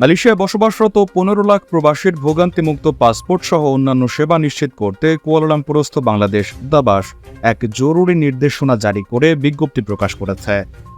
মালয়েশিয়ায় বসবাসরত পনেরো লাখ প্রবাসীর ভোগান্তিমুক্ত পাসপোর্ট সহ অন্যান্য সেবা নিশ্চিত করতে কুয়ালালামপুরস্থ বাংলাদেশ দূতাবাস এক জরুরি নির্দেশনা জারি করে বিজ্ঞপ্তি প্রকাশ করেছে।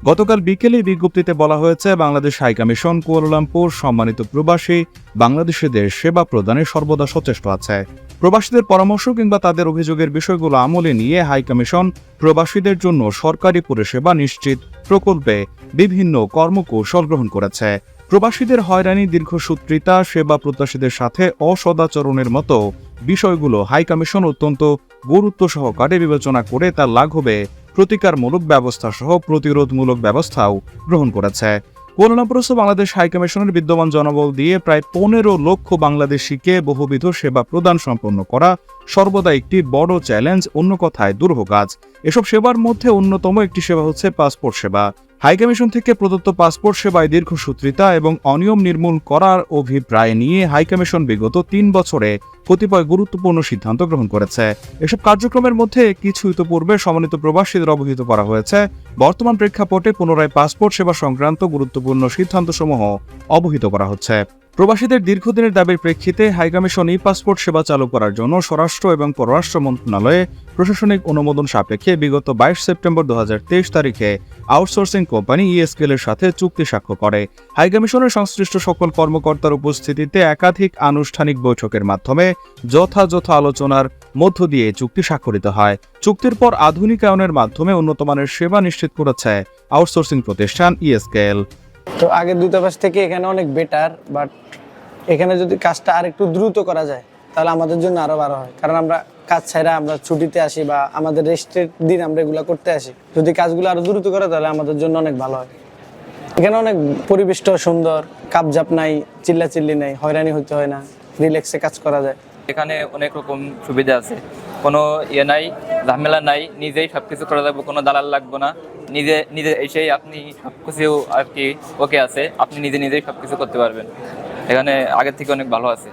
গতকাল বিকেলে বিজ্ঞপ্তিতে বলা হয়েছে, বাংলাদেশ হাইকমিশন কুয়ালালামপুর সম্মানিত প্রবাসী বাংলাদেশিদের সেবা প্রদানে সর্বদা সচেষ্ট আছে। প্রবাসীদের পরামর্শ কিংবা তাদের অভিযোগের বিষয়গুলো আমলে নিয়ে হাইকমিশন প্রবাসীদের জন্য সরকারি পরিষেবা নিশ্চিত প্রকল্পে বিভিন্ন কর্মকৌশল গ্রহণ করেছে। প্রবাসীদের হয়রানি, দীর্ঘসূত্রিতা, সেবা প্রত্যাশীদের সাথে অসদাচরণের মতো বিষয়গুলো হাইকমিশন অত্যন্ত গুরুত্ব সহকারে বিবেচনা করে তার লাঘবে প্রতিকারমূলক ব্যবস্থা সহ প্রতিরোধমূলক ব্যবস্থাও গ্রহণ করেছে। কুয়ালালামপুরস্থ বাংলাদেশ হাইকমিশনের বিদ্যমান জনবল দিয়ে প্রায় পনেরো লক্ষ বাংলাদেশিকে বহুবিধ সেবা প্রদান সম্পন্ন করা সর্বদা একটি বড় চ্যালেঞ্জ, অন্য কথায় দুরূহ কাজ। এসব সেবার মধ্যে অন্যতম একটি সেবা হচ্ছে পাসপোর্ট সেবা। হাইকমিশন থেকে প্রদত্ত পাসপোর্ট সেবায় দীর্ঘসূত্রিতা এবং অনিয়ম নির্মূল করার অভিপ্রায় নিয়ে হাইকমিশন বিগত তিন বছরে কতিপয় গুরুত্বপূর্ণ সিদ্ধান্ত গ্রহণ করেছে। এসব কার্যক্রমের মধ্যে কিছু ইতোপূর্বে সমন্বিত প্রবাসীদের অবহিত করা হয়েছে। বর্তমান প্রেক্ষাপটে পুনরায় পাসপোর্ট সেবা সংক্রান্ত গুরুত্বপূর্ণ সিদ্ধান্তসমূহ অবহিত করা হচ্ছে। প্রবাসীদের দীর্ঘদিনের দাবির প্রেক্ষিতে হাইকমিশন ই পাসপোর্ট সেবা চালু করার জন্য স্বরাষ্ট্র এবং পররাষ্ট্র মন্ত্রণালয়ে প্রশাসনিক অনুমোদন সাপেক্ষে বিগত বাইশ সেপ্টেম্বর দুহাজার তেইশ তারিখে আউটসোর্সিং কোম্পানি ইএসকেল এর সাথে চুক্তি স্বাক্ষর করে। হাইকমিশনের সংশ্লিষ্ট সকল কর্মকর্তার উপস্থিতিতে একাধিক আনুষ্ঠানিক বৈঠকের মাধ্যমে যথাযথ আলোচনার মধ্য দিয়ে চুক্তি স্বাক্ষরিত হয়। চুক্তির পর আধুনিকায়নের মাধ্যমে উন্নতমানের সেবা নিশ্চিত করেছে আউটসোর্সিং প্রতিষ্ঠান ইএসকেল তো আগের দূতাবাস থেকে এখানে অনেক বেটার বাট এখানে যদি কাজটা আর একটু দ্রুত করা যায়, তাহলে আমাদের জন্য আরও ভালো হয়। কারণ আমরা কাজ ছাড়া আমরা ছুটিতে আসি বা আমাদের রেস্টের দিন আমরা এগুলো করতে আসি। যদি কাজগুলো আরও দ্রুত করে, তাহলে আমাদের জন্য অনেক ভালো হয়। এখানে অনেক পরিবেশটাও সুন্দর কাপজাপ নাই চিল্লা চিল্লি নাই, হয়রানি হতে হয় না রিল্যাক্সে কাজ করা যায়। এখানে অনেক রকম সুবিধা আছে। কোনো ইয়ে নাই, ঝামেলা নাই, নিজেই সব কিছু করা যাবে, কোনো দালাল লাগবে না। নিজে নিজে এসেই আপনি সব কিছু আর কি ওকে আছে। আপনি নিজে নিজেই সব কিছু করতে পারবেন। এখানে আগের থেকে অনেক ভালো আছে।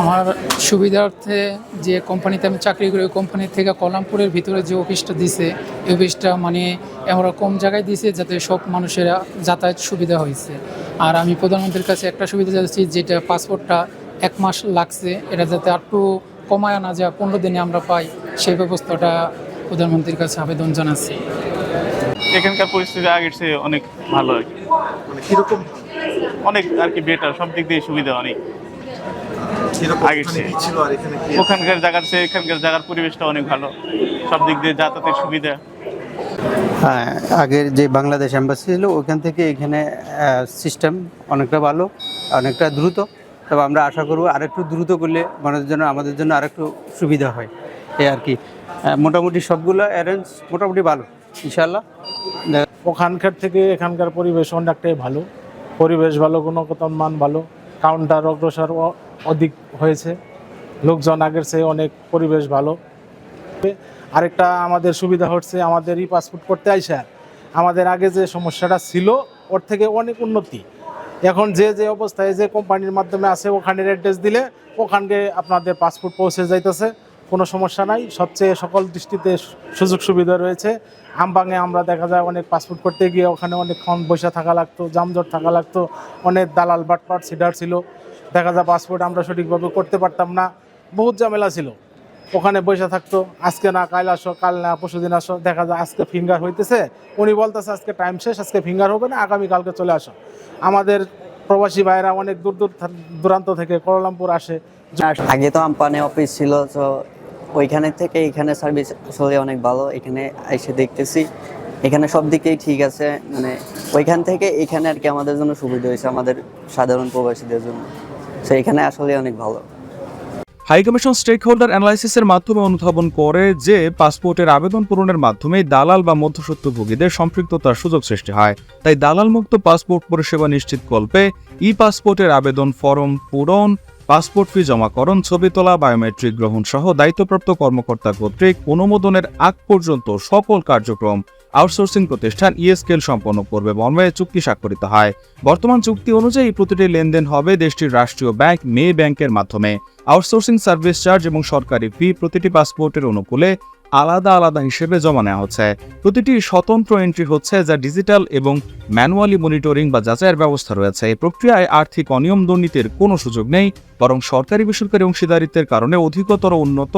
আমার সুবিধার্থে যে কোম্পানিতে আমি চাকরি করি, ওই কোম্পানি থেকে কলামপুরের ভিতরে যে অফিসটা দিছে, এই অফিসটা মানে আমরা কম জায়গায় দিছে যাতে সব মানুষেরা যাতায়াত সুবিধা হয়েছে। আর আমি প্রধানমন্ত্রীর কাছে একটা সুবিধা যাচ্ছি যেটা পাসপোর্টটা এক মাস লাগছে, এটা যাতে একটু কমায় আনা যায়, পনেরো দিনে আমরা পাই, সেই ব্যবস্থাটা প্রধানমন্ত্রীর কাছে আবেদন জানাচ্ছি। এখানকার পরিস্থিতি আগের চেয়ে অনেক ভালো আর কি। মানে কীরকম? অনেক আর কি বেটার সব দিক দিয়ে সুবিধা অনেক। আগের চেয়ে। আর ওখানকার জায়গার চেয়ে এখানকার জায়গার পরিবেশটা অনেক ভালো। সব দিক দিয়ে যাতায়াতের সুবিধা। হ্যাঁ আগের যে বাংলাদেশ অ্যাম্বাসি ছিল ওখান থেকে এখানে সিস্টেম অনেকটা ভালো অনেকটা দ্রুত। তবে আমরা আশা করব আরেকটু দ্রুত করলে মানুষের জন্য আমাদের জন্য আরেকটু সুবিধা হয়। এই আর কি। মোটামুটি সবগুলো অ্যারেঞ্জ মোটামুটি ভালো। ইনশাল্লাহ ওখানকার থেকে এখানকার পরিবেশ অনেকটাই ভালো। পরিবেশ ভালো গুণগত মান ভালো। কাউন্টার অগ্রসর অধিক হয়েছে। লোকজন আগের চেয়ে অনেক পরিবেশ ভালো। আরেকটা আমাদের সুবিধা হচ্ছে, আমাদের ই পাসপোর্ট করতে আইসা, আমাদের আগে যে সমস্যাটা ছিল, ওর থেকে অনেক উন্নতি। এখন যে যে অবস্থায় যে কোম্পানির মাধ্যমে আছে, ওখানের অ্যাড্রেস দিলে, ওখানকে আপনাদের পাসপোর্ট পৌঁছে যাইতেছে। কোনো সমস্যা নাই। সবচেয়ে সকল দৃষ্টিতে সুযোগ সুবিধা রয়েছে। আমবাঙে আমরা দেখা যায় অনেক পাসপোর্ট করতে গিয়ে ওখানে অনেকক্ষণ বসে থাকা লাগতো জামজট থাকা লাগতো, অনেক দালাল বাটপাট, সিডার ছিল। দেখা যায় পাসপোর্ট আমরা সঠিকভাবে করতে পারতাম না। বহুত ঝামেলা ছিল। ওখানে বসে থাকতো, আজকে না, কাল আসো, কাল না পরশু দিন আসো। দেখা যায় আজকে ফিঙ্গার হইতেছে। উনি বলতেছে, আজকে টাইম শেষ, আজকে ফিঙ্গার হবে না, আগামী কালকে চলে আসো। আমাদের প্রবাসী ভাইরা অনেক দূর দূর দূরান্ত থেকে কোলালামপুর আসে। আগে তো আমপানে অফিস ছিল, তো ওইখানে থেকে এখানে সার্ভিস আসলে অনেক ভালো, এখানে এসে দেখতেছি। এখানে সব দিকেই ঠিক আছে মানে ওইখান থেকে এখানে আর কি আমাদের জন্য সুবিধা হয়েছে, আমাদের সাধারণ প্রবাসীদের জন্য। তো এখানে আসলে অনেক ভালো। হাইকমিশন স্টেক হোল্ডার অ্যানালাইসিসের মাধ্যমে অনুধাবন করে যে পাসপোর্টের আবেদন পূরণের মাধ্যমে দালাল বা মধ্যস্বত্বভোগীদের সম্পৃক্ততার সুযোগ সৃষ্টি হয়। তাই দালাল মুক্ত পাসপোর্ট পরিষেবা নিশ্চিত কল্পে ই পাসপোর্টের আবেদন ফরম পূরণ পাসপোর্ট ফি জমাকরণ, ছবি তোলা, বায়োমেট্রিক গ্রহণ সহ দায়িত্বপ্রাপ্ত কর্মকর্তা কর্তৃক অনুমোদনের আগ পর্যন্ত সকল কার্যক্রম আউটসোর্সিং প্রতিষ্ঠান ইএসকেল সম্পন্ন করবে মর্মে চুক্তি স্বাক্ষরিত হয়। বর্তমান চুক্তি অনুযায়ী প্রতিটি লেনদেন হবে দেশটির রাষ্ট্রীয় ব্যাংক, মে ব্যাংকের মাধ্যমে। আউটসোর্সিং সার্ভিস চার্জ এবং সরকারি ফি প্রতিটি পাসপোর্টের অনুকূলে আলাদা আলাদা হিসেবে জমা নেওয়া হচ্ছে। প্রতিটি স্বতন্ত্র এন্ট্রি হচ্ছে যা ডিজিটাল এবং ম্যানুয়ালি মনিটরিং বা যাচাইয়ের ব্যবস্থা রয়েছে। এই প্রক্রিয়ায় আর্থিক অনিয়ম দুর্নীতির কোনো সুযোগ নেই, বরং সরকারি বেসরকারি অংশীদারিত্বের কারণে অধিকতর উন্নত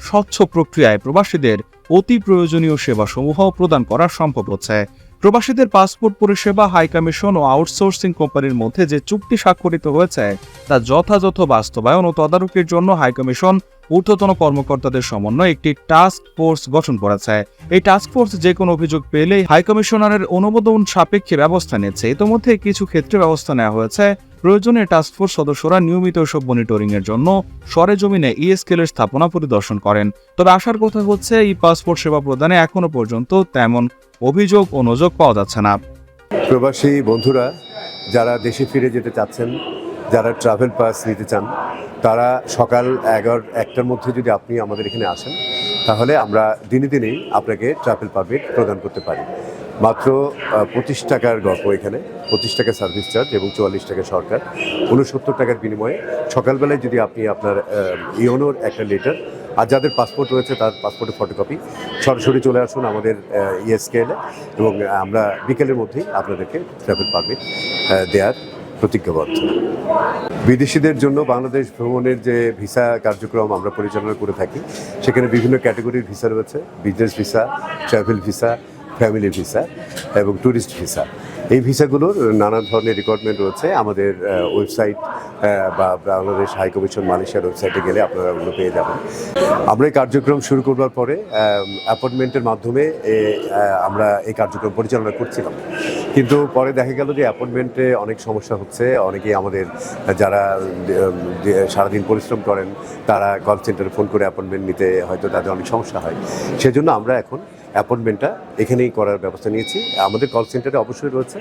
স্বচ্ছ প্রক্রিয়ায় প্রবাসীদের অতি প্রয়োজনীয় সেবাসমূহ প্রদান করা সম্ভব হচ্ছে। প্রবাসীদের পাসপোর্ট পরিষেবা হাইকমিশন ও আউটসোর্সিং কোম্পানির মধ্যে যে চুক্তি স্বাক্ষরিত হয়েছে, তা যথাযথ বাস্তবায়ন ও তদারকির জন্য হাইকমিশন ঊর্ধ্বতন কর্মকর্তাদের সমন্বয়ে একটি টাস্ক ফোর্স গঠন করেছে। এই টাস্ক ফোর্স যে কোনো অভিযোগ পেলেই হাইকমিশনারের অনুমোদন সাপেক্ষে ব্যবস্থা নিচ্ছে। ইতোমধ্যে কিছু ক্ষেত্রে ব্যবস্থা নেওয়া হয়েছে। প্রয়োজনে টাস্ক ফোর্স সদস্যরা নিয়মিত এসব মনিটরিং এর জন্য সরেজমিনে ইএসকেলের স্থাপনা পরিদর্শন করেন। তবে আসার কথা হচ্ছে, এই পাসপোর্ট সেবা প্রদানে এখনও পর্যন্ত তেমন অভিযোগ ও নজর পাওয়া যাচ্ছে না। প্রবাসী বন্ধুরা, যারা দেশে ফিরে যেতে চাচ্ছেন, যারা ট্রাভেল পাস নিতে চান, তারা সকাল এগারো একটার মধ্যে যদি আপনি আমাদের এখানে আসেন, তাহলে আমরা দিনে দিনেই আপনাকে ট্রাভেল পারমিট প্রদান করতে পারি। মাত্র পঁচিশ টাকার গল্প এখানে। পঁচিশ টাকা সার্ভিস চার্জ এবং চুয়াল্লিশ টাকা সরকার উনসত্তর টাকার বিনিময়ে। সকালবেলায় যদি আপনি আপনার ইওনোর একটা লেটার আর যাদের পাসপোর্ট রয়েছে তার পাসপোর্টের ফটোকপি সরাসরি চলে আসুন আমাদের ইএসকেএলে এবং আমরা বিকেলের মধ্যেই আপনাদেরকে ট্রাভেল পারমিট দেওয়ার প্রতিজ্ঞাবদ্ধ। বিদেশিদের জন্য বাংলাদেশ ভ্রমণের যে ভিসা কার্যক্রম আমরা পরিচালনা করে থাকি, সেখানে বিভিন্ন ক্যাটাগরির ভিসা রয়েছে। Business visa travel visa family visa এবং ট্যুরিস্ট ভিসা। এই ভিসাগুলোর নানা ধরনের রিকোয়ারমেন্ট রয়েছে। আমাদের ওয়েবসাইট বা বাংলাদেশ হাই কমিশন মালয়েশিয়ার ওয়েবসাইটে গেলে আপনারা ওগুলো পেয়ে যাবেন। আমরা এই কার্যক্রম শুরু করবার পরে অ্যাপয়েন্টমেন্টের মাধ্যমে আমরা এই কার্যক্রম পরিচালনা করছিলাম। কিন্তু পরে দেখা গেল যে অ্যাপয়েন্টমেন্টে অনেক সমস্যা হচ্ছে। অনেকেই আমাদের, যারা সারাদিন পরিশ্রম করেন, তারা কল সেন্টারে ফোন করে অ্যাপয়েন্টমেন্ট নিতে হয়তো তাদের অনেক সমস্যা হয়। সেজন্য আমরা এখন অ্যাপয়েন্টমেন্টটা এখানেই করার ব্যবস্থা নিয়েছি। আমাদের কল সেন্টারে অবশ্যই রয়েছে।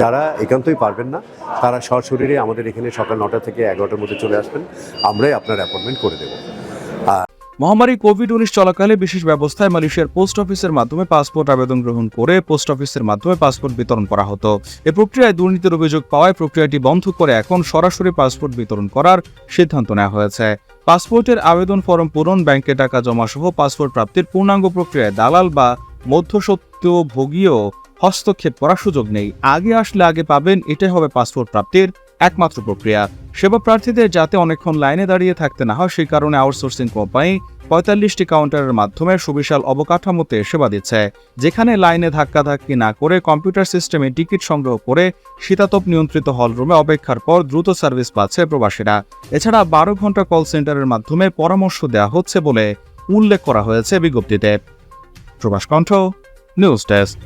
যারা একান্তই পারবেন না, তারা সশরীরে আমাদের এখানে সকাল নটা থেকে এগারোটার মধ্যে চলে আসবেন। আমরাই আপনার অ্যাপয়েন্টমেন্ট করে দেবো। মহামারী কোভিড উনিশ চলাকালে বিশেষ ব্যবস্থায় মালয়েশিয়ার পোস্ট অফিসের মাধ্যমে পাসপোর্ট আবেদন গ্রহণ করে পোস্ট অফিসের মাধ্যমে পাসপোর্ট বিতরণ করা হতো। এ প্রক্রিয়ায় দুর্নীতির অভিযোগ পাওয়ায় প্রক্রিয়াটি বন্ধ করে এখন সরাসরি পাসপোর্ট বিতরণ করার সিদ্ধান্ত নেওয়া হয়েছে। পাসপোর্টের আবেদন ফরম পূরণ ব্যাংকে টাকা জমা সহ পাসপোর্ট প্রাপ্তির পূর্ণাঙ্গ প্রক্রিয়ায় দালাল বা মধ্যসত্ত্ব ভোগীয় হস্তক্ষেপ করার সুযোগ নেই। আগে আসলে আগে পাবেন, এটাই হবে পাসপোর্ট প্রাপ্তির একমাত্র প্রক্রিয়া। সেবা প্রার্থীদের যাতে অনেকক্ষণ লাইনে দাঁড়িয়ে থাকতে না হয়, সেই কারণে আউটসোর্সিং কোম্পানি পঁয়তাল্লিশটি কাউন্টারের মাধ্যমে সুবিশাল অবকাঠামোতে সেবা দিচ্ছে, যেখানে লাইনে ধাক্কাধাক্কি না করে কম্পিউটার সিস্টেমে টিকিট সংগ্রহ করে শীতাতপ নিয়ন্ত্রিত হলরুমে অপেক্ষার পর দ্রুত সার্ভিস পাচ্ছে প্রবাসীরা। এছাড়া বারো ঘণ্টা কল সেন্টারের মাধ্যমে পরামর্শ দেওয়া হচ্ছে বলে উল্লেখ করা হয়েছে বিজ্ঞপ্তিতে। প্রবাস কণ্ঠ, নিউজ ডেস্ক।